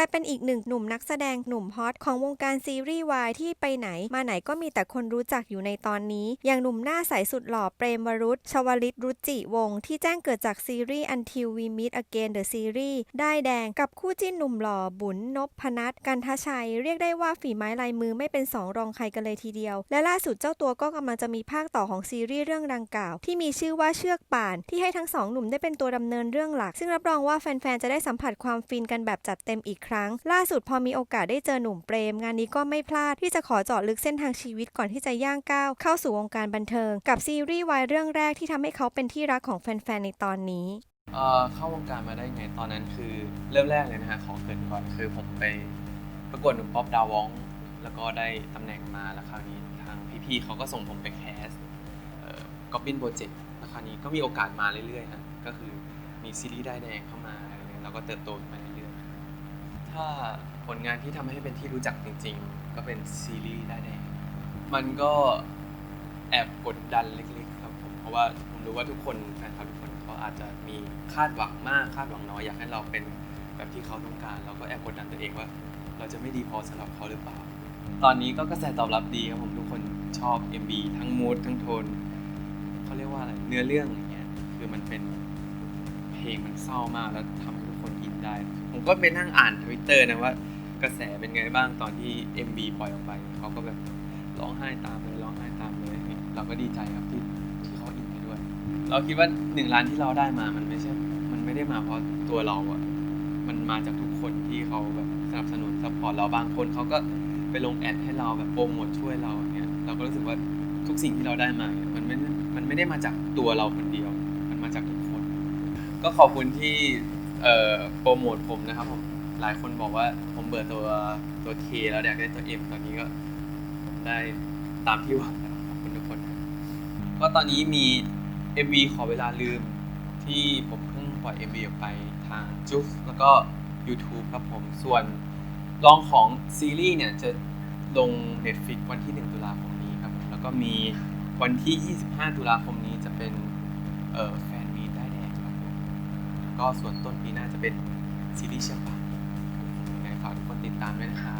ลายเป็นอีกหนึ่งหนุ่มนักแสดงหนุ่มฮอตของวงการซีรีส์วายที่ไปไหน มาไหนก็มีแต่คนรู้จักอยู่ในตอนนี้ อย่างหนุ่มหน้าใสสุดหล่อเปรมวรุษชวลิตรุจิวงศ์ที่แจ้งเกิดจากซีรีส์ Until We Meet Again The Series ได้แดงกับคู่จิ้นหนุ่มหล่อบุญนพนัทกันทชัย เรียกได้ว่าฝีไม้ลายมือไม่เป็นสองรองใครกันเลยทีเดียว และล่าสุดเจ้าตัวก็กำลังจะมีภาคต่อของซีรีส์เรื่องดังกล่าว ที่มีชื่อว่าเชือกป่าน ที่ให้ทั้งสองหนุ่มได้เป็นตัวดำเนินเรื่องหลัก ซึ่งรับรองว่าแฟนๆจะได้สัมผัสความฟินกันแบบจัดเต็มอีกครั้ง ล่าสุดพอมีโอกาสได้เจอหนุ่มเปรม งานนี้ก็ไม่พลาดที่จะขอเจาะลึกเส้นทางชีวิตก่อนที่จะย่างก้าวเข้าสู่วงการบันเทิง กับซีรีส์วายเรื่องแรกที่ทำให้เขาเป็นที่รักของแฟนๆในตอนนี้เออเข้าวงการมาได้ไงตอนนั้นคือเริ่มแรกเลยนะฮะขอเกินก่อนคือผมไปประกวดหนุ่มป๊อปดาววองแล้วก็ได้ตำแหน่งมาแล้วคราวนี้ทางพี่ๆเขาก็ส่งผมไปแคสก็บินโปรเจกต์แล้วคราวนี้ก็มีโอกาสมาเรื่อยๆฮะก็คือมีซีรีส์ได้แดงเข้ามาแล้วก็เติบโตขึ้นมาเรื่อย ถ้าผลงานที่ทำให้เป็นที่รู้จักจริง ๆ ก็เป็นซีรีส์ได้แดงมันก็แอบกดดันเล็กๆครับผมเพราะว่าผมรู้ว่าทุกคนแฟนคลับทุกคนเขาอาจจะมีคาดหวังมากคาดหวังน้อยอยากให้เราเป็นแบบที่เขาต้องการ เราก็แอบกดดันตัวเองว่า เราจะไม่ดีพอสำหรับเขาหรือเปล่า ตอนนี้ก็กระแสตอบรับดีครับผมทุกคนชอบ MB ทั้งมูดทั้งโทนเขาเรียกว่าอะไรเนื้อเรื่องอย่างเงี้ยคือมันเป็นเพลงมันเศร้ามากแล้วทำให้ทุกคนอินได้ ผมก็ไปนั่งอ่านทวิตเตอร์นะว่ากระแสเป็นไงบ้างตอนที่ MB ปล่อยออกไปเขาก็แบบร้องไห้ตามเลยร้องไห้ตามเลยเราก็ดีใจครับที่ที่เขาอินไปด้วย เราคิดว่าหนึ่งล้านที่เราได้มามันไม่ใช่ มันไม่ได้มาเพราะตัวเราอะมันมาจากทุกคนที่เขาแบบสนับสนุนซัพพอร์ตเราบางคนเขาก็ไปลงแอดให้เราแบบโปรโมทช่วยเราอย่างเงี้ยเราก็รู้สึกว่าทุกสิ่งที่เราได้มาเนี่ยมันไม่มันไม่ได้มาจากตัวเราคนเดียว มันมาจากทุกคน ก็ขอบคุณที่ เอ่อโปรโมทผมนะครับผมหลายคนบอกว่าผมเบื่อตัวตัว K แล้วอยากได้ตัว M ตอนนี้ก็ได้ตามที่หวังนะครับขอบคุณทุกคนครับก็ตอนนี้มี MV ขอเวลาลืมที่ผมเพิ่งปล่อย MV ออกไปทางจุ๊กแล้วก็ YouTube ครับผมส่วนรองของซีรีส์เนี่ยจะลง Netflix วันที่ 1 ตุลาคมนี้ครับผมแล้วก็มีวันที่ 25 ตุลาคมนี้จะเป็นเอ่อแฟ ก็ส่วนต้นปีหน้าจะเป็นซีรีส์เชือกป่านครับผมยังไงฝากทุกคนติดตามด้วยนะครับ